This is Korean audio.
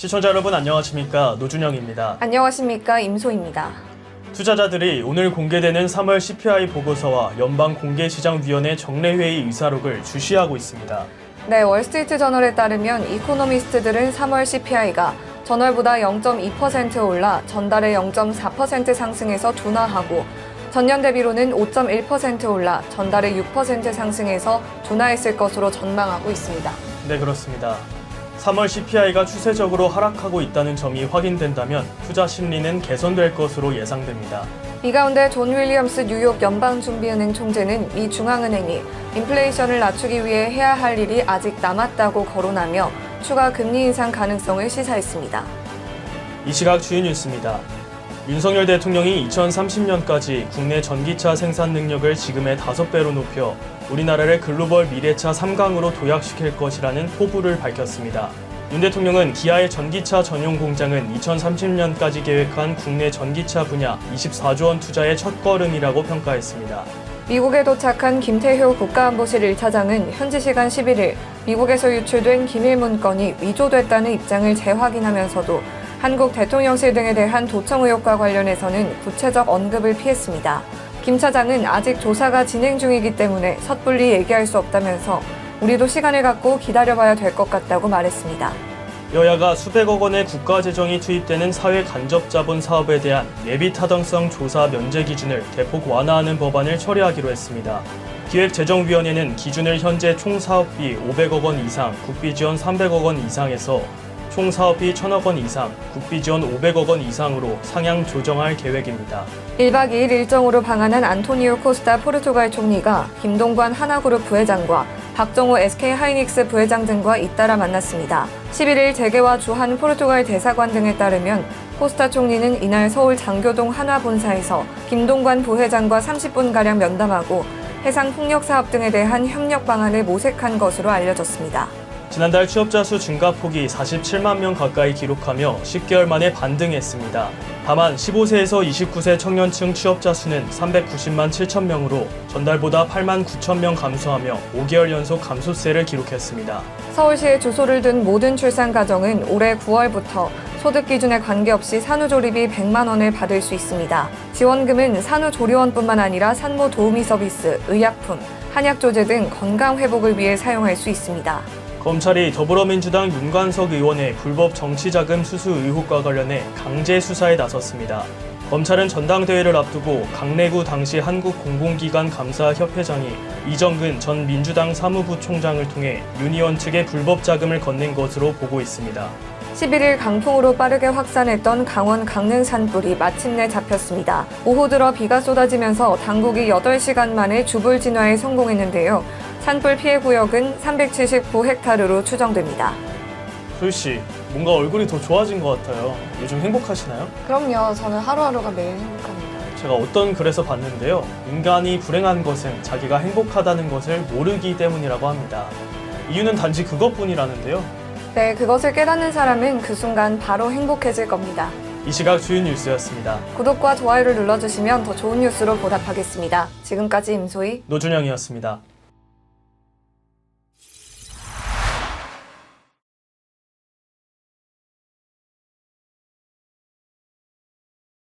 시청자 여러분 안녕하십니까 노준영입니다. 안녕하십니까 임소입니다. 투자자들이 오늘 공개되는 3월 CPI 보고서와 연방 공개시장위원회 정례회의 의사록을 주시하고 있습니다. 네, 월스트리트 저널에 따르면 이코노미스트들은 3월 CPI가 전월보다 0.2% 올라 전달에 0.4% 상승해서 둔화하고 전년 대비로는 5.1% 올라 전달에 6% 상승해서 둔화했을 것으로 전망하고 있습니다. 네 그렇습니다. 3월 CPI가 추세적으로 하락하고 있다는 점이 확인된다면 투자 심리는 개선될 것으로 예상됩니다. 이 가운데 존 윌리엄스 뉴욕 연방준비은행 총재는 미 중앙은행이 인플레이션을 낮추기 위해 해야 할 일이 아직 남았다고 거론하며 추가 금리 인상 가능성을 시사했습니다. 이 시각 주요 뉴스입니다. 윤석열 대통령이 2030년까지 국내 전기차 생산 능력을 지금의 5배로 높여 우리나라를 글로벌 미래차 3강으로 도약시킬 것이라는 포부를 밝혔습니다. 윤 대통령은 기아의 전기차 전용 공장은 2030년까지 계획한 국내 전기차 분야 24조 원 투자의 첫걸음이라고 평가했습니다. 미국에 도착한 김태효 국가안보실 1차장은 현지 시간 11일 미국에서 유출된 기밀 문건이 위조됐다는 입장을 재확인하면서도 한국 대통령실 등에 대한 도청 의혹과 관련해서는 구체적 언급을 피했습니다. 김 차장은 아직 조사가 진행 중이기 때문에 섣불리 얘기할 수 없다면서 우리도 시간을 갖고 기다려봐야 될 것 같다고 말했습니다. 여야가 수백억 원의 국가 재정이 투입되는 사회 간접 자본 사업에 대한 예비 타당성 조사 면제 기준을 대폭 완화하는 법안을 처리하기로 했습니다. 기획재정위원회는 기준을 현재 총 사업비 500억 원 이상, 국비 지원 300억 원 이상에서 총 사업비 1000억 원 이상, 국비 지원 500억 원 이상으로 상향 조정할 계획입니다. 1박 2일 일정으로 방한한 안토니오 코스타 포르투갈 총리가 김동관 하나그룹 부회장과 박정호 SK 하이닉스 부회장 등과 잇따라 만났습니다. 11일 재계와 주한 포르투갈 대사관 등에 따르면 코스타 총리는 이날 서울 장교동 한화 본사에서 김동관 부회장과 30분가량 면담하고 해상 풍력 사업 등에 대한 협력 방안을 모색한 것으로 알려졌습니다. 지난달 취업자 수 증가 폭이 47만 명 가까이 기록하며 10개월 만에 반등했습니다. 다만 15세에서 29세 청년층 취업자 수는 390만 7천 명으로 전달보다 8만 9천 명 감소하며 5개월 연속 감소세를 기록했습니다. 서울시에 주소를 둔 모든 출산 가정은 올해 9월부터 소득 기준에 관계없이 산후조리비 100만 원을 받을 수 있습니다. 지원금은 산후조리원뿐만 아니라 산모 도우미 서비스, 의약품, 한약 조제 등 건강 회복을 위해 사용할 수 있습니다. 검찰이 더불어민주당 윤관석 의원의 불법 정치자금 수수 의혹과 관련해 강제 수사에 나섰습니다. 검찰은 전당대회를 앞두고 강래구 당시 한국공공기관 감사협회장이 이정근 전 민주당 사무부 총장을 통해 윤 의원 측에 불법 자금을 건넨 것으로 보고 있습니다. 11일 강풍으로 빠르게 확산했던 강원 강릉 산불이 마침내 잡혔습니다. 오후 들어 비가 쏟아지면서 당국이 8시간 만에 주불 진화에 성공했는데요. 산불 피해 구역은 379헥타르로 추정됩니다. 소유 씨, 뭔가 얼굴이 더 좋아진 것 같아요. 요즘 행복하시나요? 그럼요. 저는 하루하루가 매일 행복합니다. 제가 어떤 글에서 봤는데요. 인간이 불행한 것은 자기가 행복하다는 것을 모르기 때문이라고 합니다. 이유는 단지 그것뿐이라는데요. 네, 그것을 깨닫는 사람은 그 순간 바로 행복해질 겁니다. 이 시각 주요 뉴스였습니다. 구독과 좋아요를 눌러주시면 더 좋은 뉴스로 보답하겠습니다. 지금까지 임소희 노준영이었습니다.